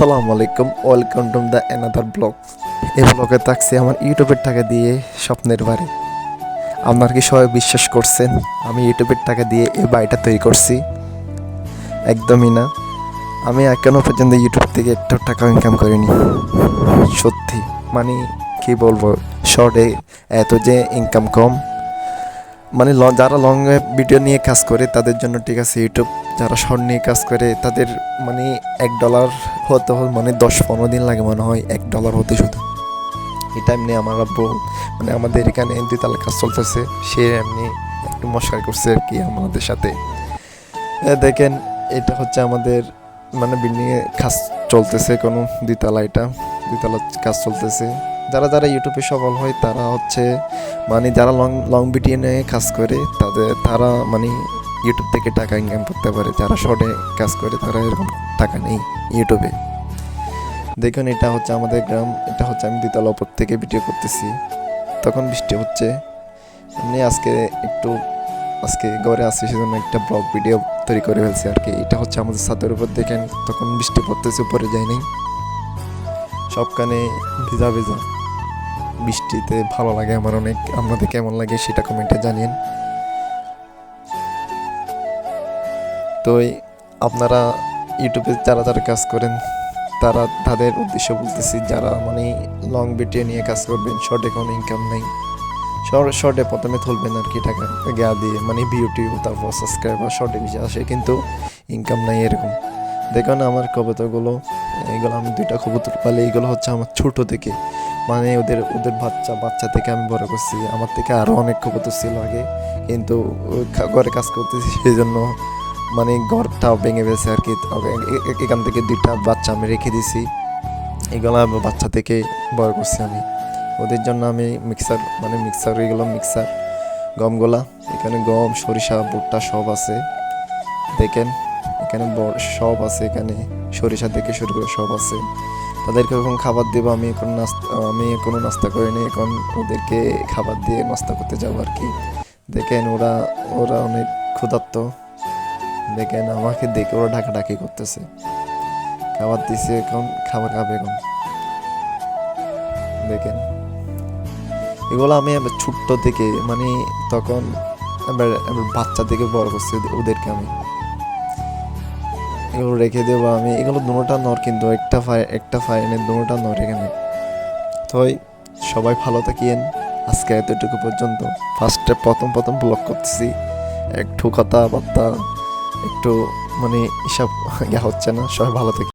আসসালামু আলাইকুম, welcome to the another blog এই ব্লগে থাকছে আমার ইউটিউবের টাকা দিয়ে স্বপ্নের বাড়ি। আপনার কি সবাই বিশ্বাস করছেন? আমি ইউটিউবের টাকা দিয়ে এই বাড়িটা তৈরি করছি। একদমই না। আমি এখনও পর্যন্ত ইউটিউব থেকে একটা টাকা ইনকাম করিনি। সত্যি। মানে কি বলব? শর্টে এত যে ইনকাম কম। মানে যারা লং ভিডিও নিয়ে কাজ করে, তাদের জন্য ঠিক আছে, ইউটিউব যারা শর্ট নিয়ে কাজ করে, তাদের মানে এক ডলার হতে হতে মানে দশ পনেরো দিন লাগে মনে হয়, এক ডলার হতে শুধু। এটা এমনি আমার আব্বু মানে আমাদের এখানে দুইতলা কাজ চলতেছে, সে এমনি একটু মস্কার করছে আর কি আমাদের সাথে। দেখেন, এটা হচ্ছে আমাদের মানে বিল্ডিংয়ে কাজ চলতেছে কোনো দুইতলা এটা, দুইতলা কাজ চলতেছে। যারা যারা ইউটিউবে সফল হয়, তারা হচ্ছে মানে যারা লং লং ভিডিও নিয়ে কাজ করে, তাদের, তারা মানে ইউটিউব থেকে টাকা ইনকাম করতে পারে, যারা শর্টে কাজ করে তারা এরকম টাকা নেই ইউটিউবে দেখুন, এটা হচ্ছে আমাদের গ্রাম, এটা হচ্ছে আমি দ্বিতলা ওপর থেকে ভিডিও করতেছি। তখন বৃষ্টি হচ্ছে। এমনি আজকে একটু, আজকে ঘরে আসছি সেজন্য একটা ব্লগ ভিডিও তৈরি করে ফেলছি আর কি। এটা হচ্ছে আমাদের ছাদের উপর, দেখেন, তখন বৃষ্টি পড়তেছে, উপরে যায় নাই। সবখানে ভিজা ভিজা। বৃষ্টিতে ভালো লাগে আমার অনেক। আপনাদের কেমন লাগে সেটা কমেন্টে জানিয়েন। তো আপনারা ইউটিউবে যারা যারা কাজ করেন, তারা তাদের উদ্দেশ্য বলতেছি যারা মানে লং ভিডিও নিয়ে কাজ করবেন শর্টে কোনো ইনকাম নেই। শর্টে প্রথমে তুলবেন আর কি টাকা, গা দিয়ে মানে ভিউটিউ তারপর সাবস্ক্রাইবার শর্টে বেশি আসে কিন্তু ইনকাম নাই এরকম। দেখুন আমার কবুতরগুলো এইগুলো আমি দুইটা কবুতর পালে এইগুলো হচ্ছে আমার ছোট থেকে মানে ওদের ওদের বাচ্চা বাচ্চা থেকে আমি বড় করছি। আমার থেকে আরও অনেক কবুতর ছিল আগে, কিন্তু ঘরে কাজ করতেছি, সেই জন্য মানে ঘরটাও ভেঙে গেছে আর কি। এখান থেকে দুইটা বাচ্চা আমি রেখে দিছি। এগুলো বাচ্চা থেকে বড় করছি আমি। ওদের জন্য আমি মিক্সার মানে মিক্সার এগুলো মিক্সার গমগুলা, এখানে গম, সরিষা, ভুট্টা সব আছে। দেখেন, এখানে সব আছে এখানে। সরিষা থেকে শুরু করে সব আছে। তাদেরকে এখন খাবার দেবো, আমি এখন নাস্তা, আমি কোনো নাস্তা করিনি, এখন ওদেরকে খাবার দিয়ে নাস্তা করতে যাব আর কি। দেখেন, ওরা ওরা অনেক ক্ষুধার্ত। দেখেন, আমাকে দেখে ওরা ঢাকা ডাকাডাকি করতেছে। খাবার দিছে এখন, খাবার খাবে এখন। দেখেন, এগুলো আমি ছোট্ট থেকে মানে তখন বাচ্চা থেকে বড় করছি ওদেরকে আমি। এগুলো রেখে দেবো আমি। এগুলো দুটোটা নর কিন্তু, একটা ফাই একটা ফাইনের দুটোটা নর এখানে। তো সবাই ভালো থাকিয়েন আজকে এতটুকু পর্যন্ত। ফার্স্টে প্রথম প্রথম ব্লগ করতেছি। একটু কথাবার্তা একটু মানে হিসাব ইয়া হচ্ছে না সবাই ভালো থাকি।